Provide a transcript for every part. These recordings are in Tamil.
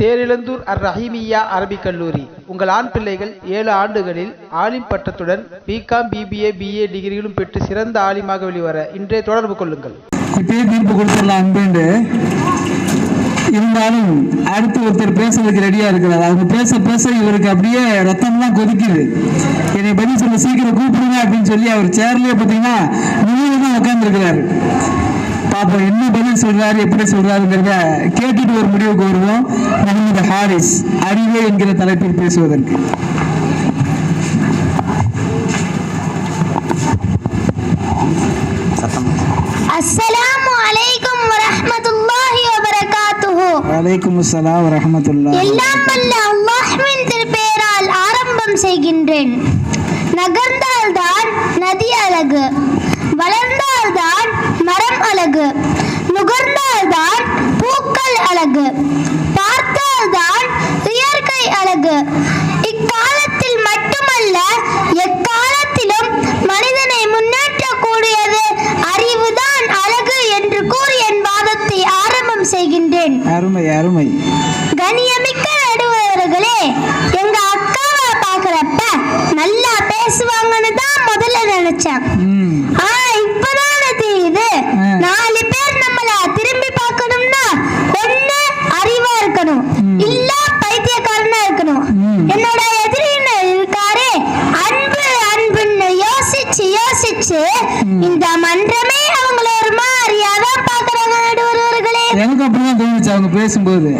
தேரிழந்தூர் அர் ரஹீமியா அரபிக் கல்லூரி. உங்கள் ஆண் பிள்ளைகள் ஏழு ஆண்டுகளில் ஆலிம் பட்டத்துடன் பிகாம் பிபிஏ பிஏ டிகிரிகளும் பெற்று சிறந்த ஆலிமாக வெளிவர இன்றே தொடர்பு கொள்ளுங்கள். இப்பயே தீர்ப்பு கொடுத்துடலாம் அன்புண்டு. இருந்தாலும் அடுத்து ஒருத்தர் பேசுறதுக்கு ரெடியாக இருக்கிறார். அவங்க பேச பேச இவருக்கு அப்படியே ரத்தம்லாம் கொதிக்குது. என்னை பதில் சொல்ல சீக்கிரம் கூப்பிடுங்க அப்படின்னு சொல்லி அவர் சேர்லேயே பார்த்தீங்கன்னா நிலையில தான் உட்காந்துருக்கிறாரு பார்ப்போம் என்ன பதில் சொல்றாரு எப்படி சொல்றாருங்கிறத கேட்டுட்டு ஒரு முடிவுக்கு வருவோம் முகமது ஹாரிஸ் அறிவே என்கிற தலைப்பில் பேசுவதற்கு. ஆரம்பம் செய்கின்றேன். நகர்ந்தால்தான் நதி அழகு வளர்ந்தால்தான் மரம் அழகு நுகர்ந்தால்தான் பூக்கள் அழகு பார்த்தால்தான் இயற்கை அழகு இக்காலத்தில் மட்டுமல்ல எக்காலத்திலும் மனிதனை முன்னேற்றக்கூடியது அறிவுதான் அழகு என்று கூறி என் வாதத்தை ஆரம்பம் செய்கின்றேன். அருமை அருமை. பேசும்போது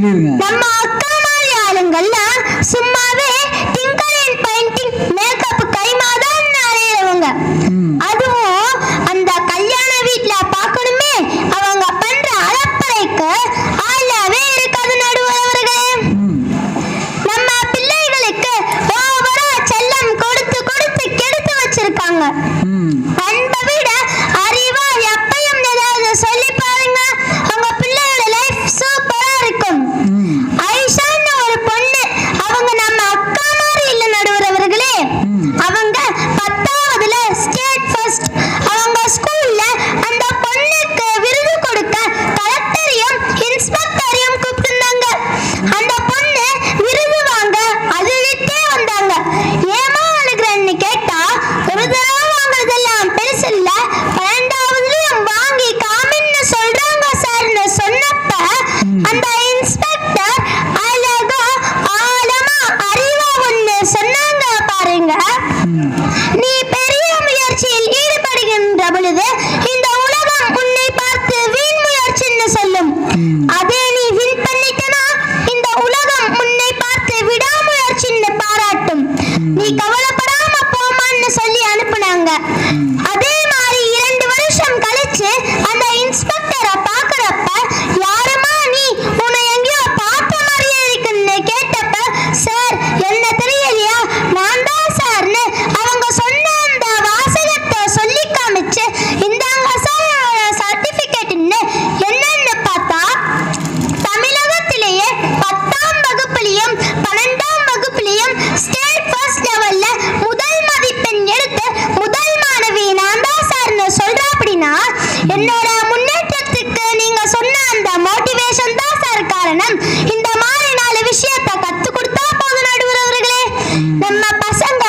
Hallelujah. ನೀ அப்படின்னா என்னோட முன்னேற்றத்துக்கு நீங்க சொன்ன அந்த மோட்டிவேஷன் தான் சார் காரணம். இந்த மாதிரி நாலு விஷயத்த கத்து கொடுத்தா போதும் நடுவரவர்களே நம்ம பசங்க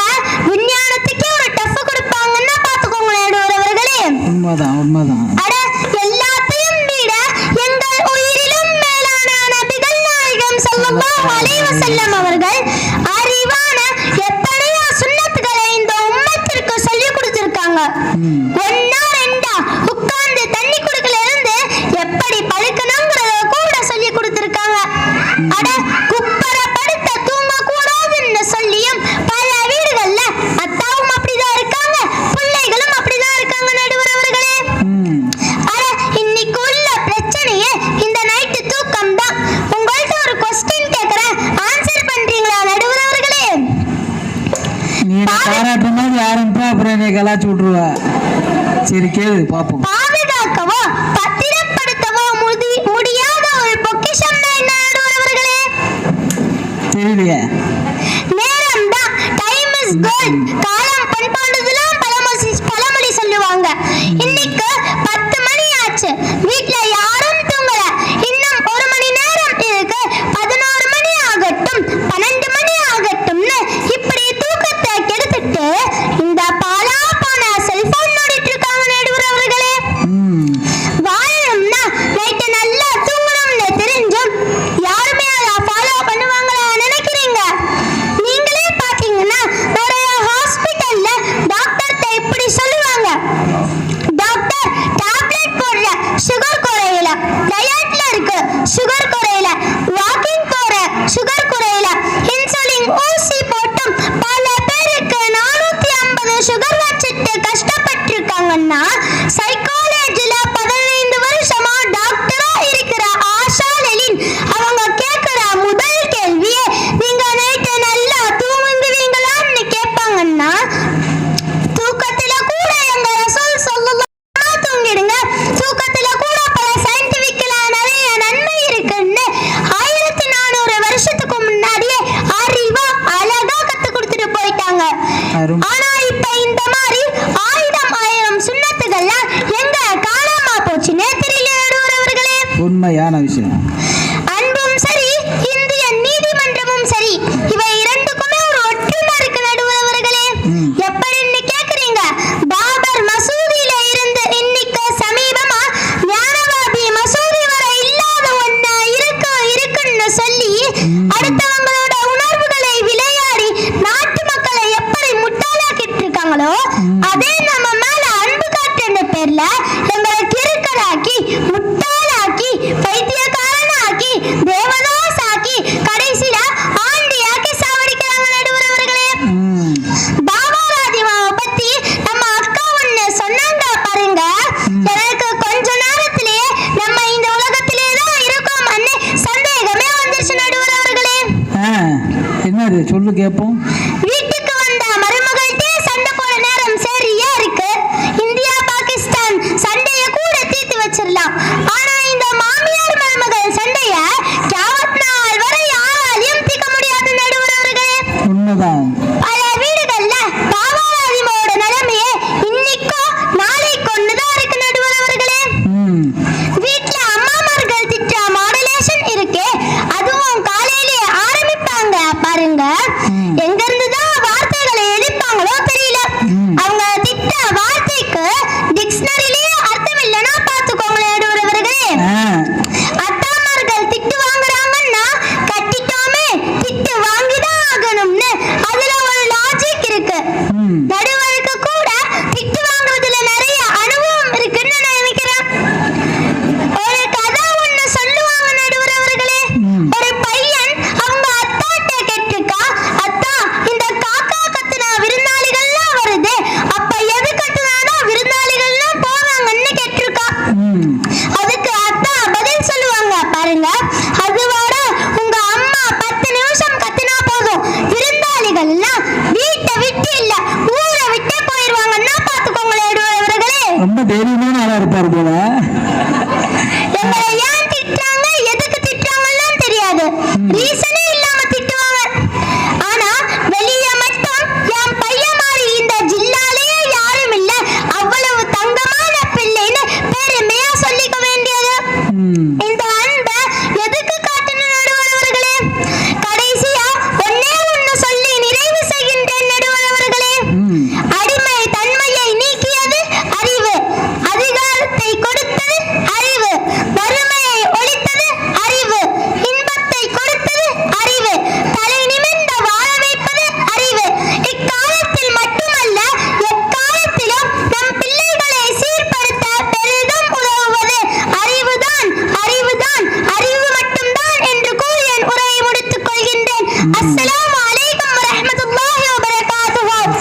விஞ்ஞானத்துக்கே ஒரு டஃப் கொடுப்பாங்கன்னா பாத்துக்கோங்க நடுவரவர்களே உண்மைதான் உண்மைதான். எல்லாத்தையும் விட எங்கள் உயிரிலும் மேலான நபிகள் நாயகம் சல்லல்லாஹு அவர்கள் அறிவான எத்தனையோ சுன்னத்துகளை இந்த உம்மத்திற்கு சொல்லி கொடுத்திருக்காங்க. தலையை கலாச்சி விட்டுருவா. சரி கேளு பாப்போம். பாதுகாக்கவோ முடியாத ஒரு மாறும் ஆனா இப்ப இந்த மாதிரி ஆயிரம் ஆயிரம் சுண்ணத்துகள்லாம் எங்க காணாம போச்சுன்னே தெரியல உண்மையான விஷயம். திருப்பி கேட்போம் வீட்டுக்கு வந்த மருமகள்கிட்ட சண்டை போட நேரம் சரியா இருக்கு. இந்தியா பாகிஸ்தான் சண்டைய கூட தீர்த்து வச்சிடலாம். ஆனா இந்த மாமியார் மருமகள் சண்டைய கியாமத் நாள் வரை யாராலையும் தீர்க்க முடியாது நடுவர் அவர்களே உண்மைதான்.